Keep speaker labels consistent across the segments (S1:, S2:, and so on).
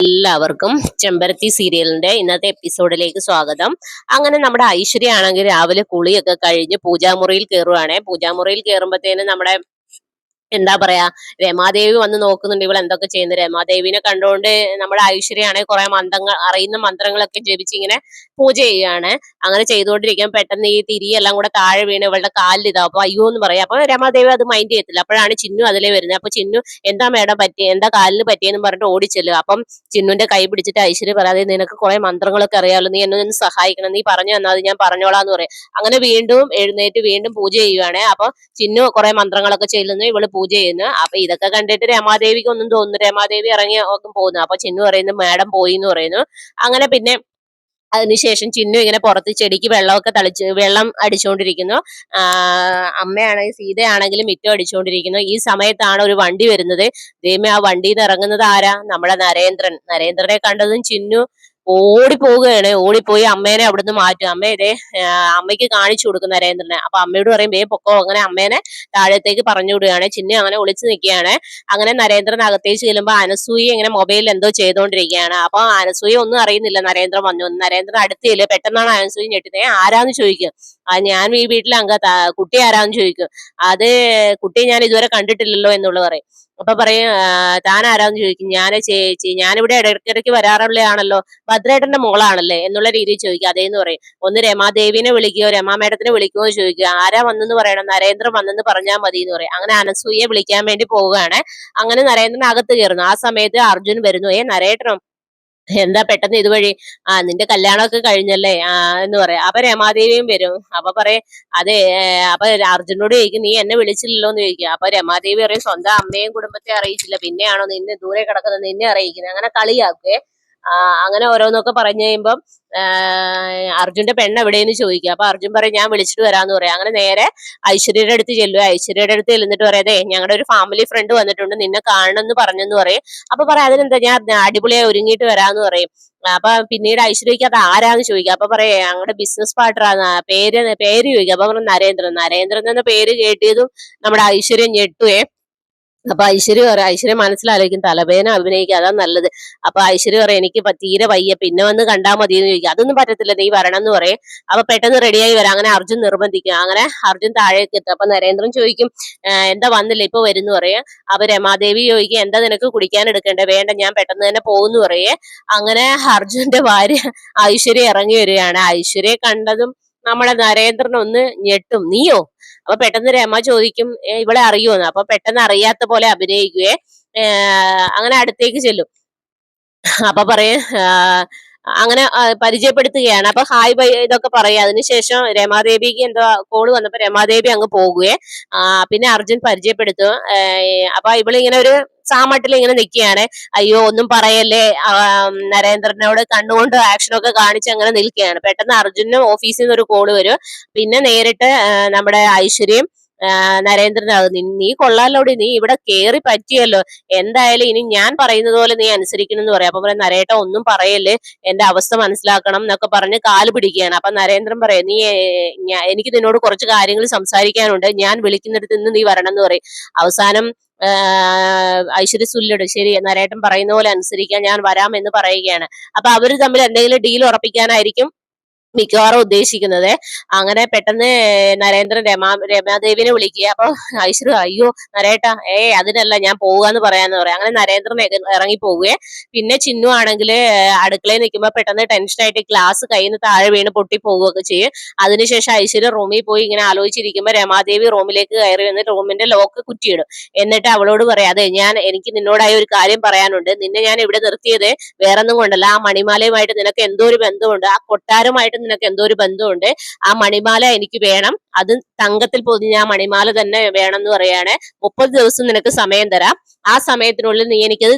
S1: എല്ലാവർക്കും ചെമ്പരത്തി സീരിയലിന്റെ ഇന്നത്തെ എപ്പിസോഡിലേക്ക് സ്വാഗതം. അങ്ങനെ നമ്മുടെ ഐശ്വര്യ ആണെങ്കിൽ രാവിലെ കുളിയൊക്കെ കഴിഞ്ഞ് പൂജാമുറിയിൽ കയറുവാണെ പൂജാമുറിയിൽ കയറുമ്പോഴത്തേനും നമ്മുടെ എന്താ പറയാ രമാദേവി വന്ന് നോക്കുന്നുണ്ട് ഇവൾ എന്തൊക്കെ ചെയ്യുന്നു. രമാദേവിനെ കണ്ടുകൊണ്ട് നമ്മുടെ ഐശ്വര്യയാണെങ്കിൽ കുറെ മന്ത്രങ്ങൾ അറിയുന്ന മന്ത്രങ്ങളൊക്കെ ജപിച്ച് ഇങ്ങനെ പൂജ ചെയ്യുകയാണ്. അങ്ങനെ ചെയ്തുകൊണ്ടിരിക്കാൻ പെട്ടെന്ന് ഈ തിരിയെല്ലാം കൂടെ താഴെ വീണ് ഇവളുടെ കാലിൽ ഇതാവും അപ്പൊ അയ്യോ എന്ന് പറയാം. അപ്പൊ രമാദേവി അത് മൈൻഡ് ചെയ്യത്തില്ല. അപ്പോഴാണ് ചിന്നു അതിലേ വരുന്നത്. അപ്പൊ ചിന്നു എന്താ മേഡം പറ്റി എന്താ കാലിന് പറ്റിയെന്ന് പറഞ്ഞിട്ട് ഓടിച്ചല്ലോ അപ്പം ചിന്നുന്റെ കൈ പിടിച്ചിട്ട് ഐശ്വര്യ പറയാതെ നിനക്ക് കുറെ മന്ത്രങ്ങളൊക്കെ അറിയാമല്ലോ. നീ എന്നെ ഒന്ന് സഹായിക്കണം. നീ പറഞ്ഞു തന്നാൽ അത് ഞാൻ പറഞ്ഞോളാന്ന് പറയും. അങ്ങനെ വീണ്ടും എഴുന്നേറ്റ് വീണ്ടും പൂജ ചെയ്യുകയാണ്. അപ്പൊ ചിന്നു കുറെ മന്ത്രങ്ങളൊക്കെ ചെല്ലുന്നു. ഇവൾ പൂജ ചെയ്യുന്നു അപ്പൊ ഇതൊക്കെ കണ്ടിട്ട് രമാദേവിക്ക് ഒന്നും തോന്നുന്നു. രമാദേവി ഇറങ്ങി പോകുന്നു. അപ്പൊ ചിന്നു പറയുന്നു മാഡം പോയി എന്ന് പറയുന്നു. അങ്ങനെ പിന്നെ അതിനുശേഷം ചിന്നു ഇങ്ങനെ പുറത്ത് ചെടിക്ക് വെള്ളമൊക്കെ തളിച്ച് വെള്ളം അടിച്ചുകൊണ്ടിരിക്കുന്നു അമ്മയാണെങ്കിൽ സീതയാണെങ്കിലും മിറ്റം അടിച്ചുകൊണ്ടിരിക്കുന്നു ഈ സമയത്താണ് ഒരു വണ്ടി വരുന്നത്. ദൈവമേ ആ വണ്ടിയിൽ നിന്ന് ഇറങ്ങുന്നത് ആരാ? നമ്മുടെ നരേന്ദ്രൻ. നരേന്ദ്രനെ കണ്ടതും ചിന്നു ഓടിപ്പോവുകയാണ്. ഓടിപ്പോയി അമ്മേനെ അവിടുന്ന് മാറ്റും. അമ്മ ഇതേ അമ്മയ്ക്ക് കാണിച്ചു കൊടുക്കും നരേന്ദ്രനെ. അപ്പൊ അമ്മയോട് പറയും വേ പൊക്കോ. അങ്ങനെ അമ്മേനെ താഴത്തേക്ക് പറഞ്ഞു വിടുകയാണ് ചിന്നു അങ്ങനെ ഒളിച്ചു നിൽക്കുകയാണ്. അങ്ങനെ നരേന്ദ്രൻ അകത്തേക്ക് ചെല്ലുമ്പോൾ അനസൂയി ഇങ്ങനെ മൊബൈലിൽ എന്തോ ചെയ്തുകൊണ്ടിരിക്കുകയാണ് അപ്പൊ അനസൂയ ഒന്നും അറിയുന്നില്ല. നരേന്ദ്രൻ വന്നു. നരേന്ദ്രൻ അടുത്തില്ല പെട്ടെന്നാണ് അനസൂയി ഞെട്ടുന്നത് "ഏ, ആരാന്ന് ചോദിക്കും. ആ ഞാൻ ഈ വീട്ടിൽ അങ്ക കുട്ടി ആരാന്ന് ചോദിക്കും. അത് കുട്ടിയെ ഞാൻ ഇതുവരെ കണ്ടിട്ടില്ലല്ലോ എന്നുള്ള പറയും. അപ്പൊ പറയും "ആ, താൻ ആരാന്ന് ചോദിക്കും. ഞാൻ ചേച്ചി ഞാനിവിടെ ഇടയ്ക്കിടയ്ക്ക് വരാറുള്ളതാണല്ലോ ഭദ്രേട്ടന്റെ മോളാണല്ലേ എന്നുള്ള രീതിയിൽ ചോദിക്കും. അതേന്ന് പറയും. ഒന്ന് രമാദേവിനെ വിളിക്കുകയോ രമാ മേഡത്തിനെ വിളിക്കുകയോ ചോദിക്കുക ആരാ വന്നെന്ന് പറയണം? നരേന്ദ്രൻ വന്നെന്ന് പറഞ്ഞാൽ മതി എന്ന് പറയും. അങ്ങനെ അനസൂയെ വിളിക്കാൻ വേണ്ടി പോവുകയാണ്. അങ്ങനെ നരേന്ദ്രൻ അകത്ത് കയറുന്നു. ആ സമയത്ത് അർജുൻ വരുന്നു. ഏ നരേട്ടനോ? എന്താ പെട്ടെന്ന് ഇതുവഴി? ആ നിന്റെ കല്യാണമൊക്കെ കഴിഞ്ഞല്ലേ? ആ എന്ന് പറയാം. അപ്പൊ രമാദേവിയും വരും. അപ്പൊ പറയും അതെ അപ്പൊ അർജുനോട് ചോദിക്കും നീ എന്നെ വിളിച്ചില്ലല്ലോ എന്ന് ചോദിക്കുക അപ്പൊ രമാദേവി പറയും സ്വന്തം അമ്മയും കുടുംബത്തെ അറിയിച്ചില്ല. പിന്നെയാണോ നിന്നെ ദൂരെ കിടക്കുന്നത്? നിന്നെ അറിയിക്കുന്നത്. അങ്ങനെ കളിയാക്കേ അങ്ങനെ ഓരോന്നൊക്കെ പറഞ്ഞു കഴിയുമ്പം അർജുന്റെ പെണ്ണ് എവിടെയെന്ന് ചോദിക്കുക അപ്പൊ അർജുൻ പറയും ഞാൻ വിളിച്ചിട്ട് വരാന്ന് പറയാം. അങ്ങനെ നേരെ ഐശ്വര്യയുടെ അടുത്ത് ചെല്ലുക ഐശ്വര്യയുടെ അടുത്ത് ചെല്ലുന്നിട്ട് പറയാതെ ഞങ്ങളുടെ ഒരു ഫാമിലി ഫ്രണ്ട് വന്നിട്ടുണ്ട് നിന്നെ കാണണമെന്ന് പറഞ്ഞെന്ന് പറയും. അപ്പൊ പറയാം അതിനെന്താ ഞാൻ അടിപൊളിയായി ഒരുങ്ങിയിട്ട് വരാന്ന് പറയും. അപ്പൊ പിന്നീട് ഐശ്വര്യക്ക് അത് ആരാന്ന് ചോദിക്കുക അപ്പൊ പറയാ ഞങ്ങളുടെ ബിസിനസ് പാർട്ണറാണ് പേര് പേര് ചോദിക്കുക അപ്പൊ പറഞ്ഞു നരേന്ദ്രൻ. നരേന്ദ്രൻ എന്ന പേര് കേട്ടിയതും നമ്മുടെ ഐശ്വര്യം ഞെട്ടുവേ. അപ്പൊ ഐശ്വര്യ പറയാം ഐശ്വര്യ മനസ്സിലാലോചിക്കും തലവേന അഭിനയിക്കുക അതാ നല്ലത്. അപ്പൊ ഐശ്വര്യ പറയാം എനിക്ക് തീരെ വയ്യ പിന്നെ വന്ന് കണ്ടാൽ മതി എന്ന് ചോദിക്കും. അതൊന്നും പറ്റത്തില്ല നീ വരണം എന്ന് പറയും. അപ്പൊ പെട്ടെന്ന് റെഡിയായി വരാം. അങ്ങനെ അർജുൻ നിർബന്ധിക്കും. അങ്ങനെ അർജുൻ താഴേക്ക് എത്തും. അപ്പൊ നരേന്ദ്രൻ ചോദിക്കും എന്താ വന്നില്ല? ഇപ്പൊ വരുന്നു പറയാം. അപ്പൊ രമാദേവി ചോദിക്കും എന്താ നിനക്ക് കുടിക്കാൻ എടുക്കണ്ടേ? വേണ്ട ഞാൻ പെട്ടെന്ന് തന്നെ പോകുന്നു പറയേ. അങ്ങനെ അർജുന്റെ ഭാര്യ ഐശ്വര്യ ഇറങ്ങി വരികയാണ്. ഐശ്വര്യയെ കണ്ടതും നമ്മുടെ നരേന്ദ്രൻ ഒന്ന് ഞെട്ടും. നീയോ? അപ്പൊ പെട്ടെന്ന് രമ ചോദിക്കും ഇവിടെ അറിയുമെന്ന് അപ്പൊ പെട്ടെന്ന് അറിയാത്ത പോലെ അഭിനയിക്കുകയെ അങ്ങനെ അടുത്തേക്ക് ചെല്ലും. അപ്പൊ പറയും "ആ, അങ്ങനെ പരിചയപ്പെടുത്തുകയാണ്. അപ്പൊ ഹായ് ബൈ ഇതൊക്കെ പറയുക അതിനുശേഷം രമാദേവിക്ക് എന്തോ കോൾ വന്നപ്പോ രമാദേവി അങ്ങ് പോകുകയെ പിന്നെ അർജുൻ പരിചയപ്പെടുത്തും. അപ്പൊ ഇവളിങ്ങനെ ഒരു സാമട്ടിൽ ഇങ്ങനെ നിൽക്കുകയാണ് അയ്യോ ഒന്നും പറയല്ലേ. നരേന്ദ്രനോട് കണ്ണുകൊണ്ട് ആക്ഷനൊക്കെ കാണിച്ച് അങ്ങനെ നിൽക്കുകയാണ്. പെട്ടെന്ന് അർജുനും ഓഫീസിൽ നിന്ന് ഒരു കോൾ വരും. പിന്നെ നേരിട്ട് നമ്മുടെ ഐശ്വര്യം നരേന്ദ്രനാകും "നി- നീ കൊള്ളാലോടി നീ ഇവിടെ കേറി പറ്റിയല്ലോ. എന്തായാലും ഇനി ഞാൻ പറയുന്നത് പോലെ നീ അനുസരിക്കണം എന്ന് പറയാം. അപ്പൊ പറയാം നരേട്ട ഒന്നും പറയല്ലേ. എന്റെ അവസ്ഥ മനസ്സിലാക്കണം എന്നൊക്കെ പറഞ്ഞ് കാൽ പിടിക്കുകയാണ്. അപ്പൊ നരേന്ദ്രൻ പറയാം നീ എനിക്ക് നിന്നോട് കുറച്ച് കാര്യങ്ങൾ സംസാരിക്കാനുണ്ട്. ഞാൻ വിളിക്കുന്നിടത്ത് നിന്ന് നീ വരണം എന്ന് പറയും. അവസാനം ആഹ് ഐശ്വര്യ സുല്ലിട് ശരി നരേട്ടൻ പറയുന്ന പോലെ അനുസരിക്കാൻ ഞാൻ വരാം എന്ന് പറയുകയാണ്. അപ്പൊ അവർ തമ്മിൽ എന്തെങ്കിലും ഡീൽ ഉറപ്പിക്കാനായിരിക്കും? മിക്കവാറും ഉദ്ദേശിക്കുന്നത്. അങ്ങനെ പെട്ടെന്ന് നരേന്ദ്രൻ രമാ രമാദേവിനെ വിളിക്കുക. അപ്പൊ ഐശ്വര്യ അയ്യോ നരേട്ടാ ഏ അതിനല്ല ഞാൻ പോവാന്ന് പറയാന്ന് പറയാം. അങ്ങനെ നരേന്ദ്രൻ ഇറങ്ങി പോവുകയെ. പിന്നെ ചിന്നു ആണെങ്കിൽ അടുക്കളയിൽ നിൽക്കുമ്പോൾ പെട്ടെന്ന് ടെൻഷനായിട്ട് ഗ്ലാസ് കയ്യിൽ നിന്ന് താഴെ വീണ് പൊട്ടി പോവുകയൊക്കെ ചെയ്യും. അതിനുശേഷം ഐശ്വര്യ റൂമിൽ പോയി ഇങ്ങനെ ആലോചിച്ചിരിക്കുമ്പോൾ രമാദേവി റൂമിലേക്ക് കയറി വന്ന് റൂമിന്റെ ലോക്ക് കുറ്റിയിടും. എന്നിട്ട് അവളോട് പറയാം അതെ ഞാൻ എനിക്ക് നിന്നോടായി ഒരു കാര്യം പറയാനുണ്ട്. നിന്നെ ഞാൻ ഇവിടെ നിർത്തിയത് വേറൊന്നും കൊണ്ടല്ല. ആ മണിമാലയുമായിട്ട് നിനക്ക് എന്തോ ഒരു ബന്ധമുണ്ട്. ആ കൊട്ടാരമായിട്ട് നിനക്ക് എന്തോ ഒരു ബന്ധമുണ്ട് ആ മണിമാല എനിക്ക് വേണം. അത് തങ്കത്തിൽ പൊതിഞ്ഞ ആ മണിമാല തന്നെ വേണം എന്ന് പറയാണ്. മുപ്പത് ദിവസം നിനക്ക് സമയം തരാം. ആ സമയത്തിനുള്ളിൽ നീ എനിക്കത്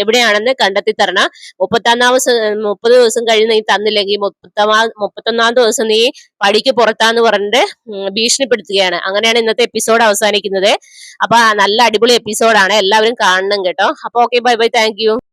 S1: എവിടെയാണെന്ന് കണ്ടെത്തി തരണം. മുപ്പത്തൊന്നാം ദിവസം മുപ്പത് ദിവസം കഴിഞ്ഞ് നീ തന്നില്ലെങ്കിൽ മുപ്പത്തൊന്നാ മുപ്പത്തൊന്നാം ദിവസം നീ പടിക്ക് പുറത്താന്ന് പറഞ്ഞിട്ട് ഭീഷണിപ്പെടുത്തുകയാണ്. അങ്ങനെയാണ് ഇന്നത്തെ എപ്പിസോഡ് അവസാനിക്കുന്നത്. അപ്പൊ നല്ല അടിപൊളി എപ്പിസോഡാണ് എല്ലാവരും കാണണം കേട്ടോ. അപ്പൊ ഓക്കെ ബൈ ബൈ താങ്ക്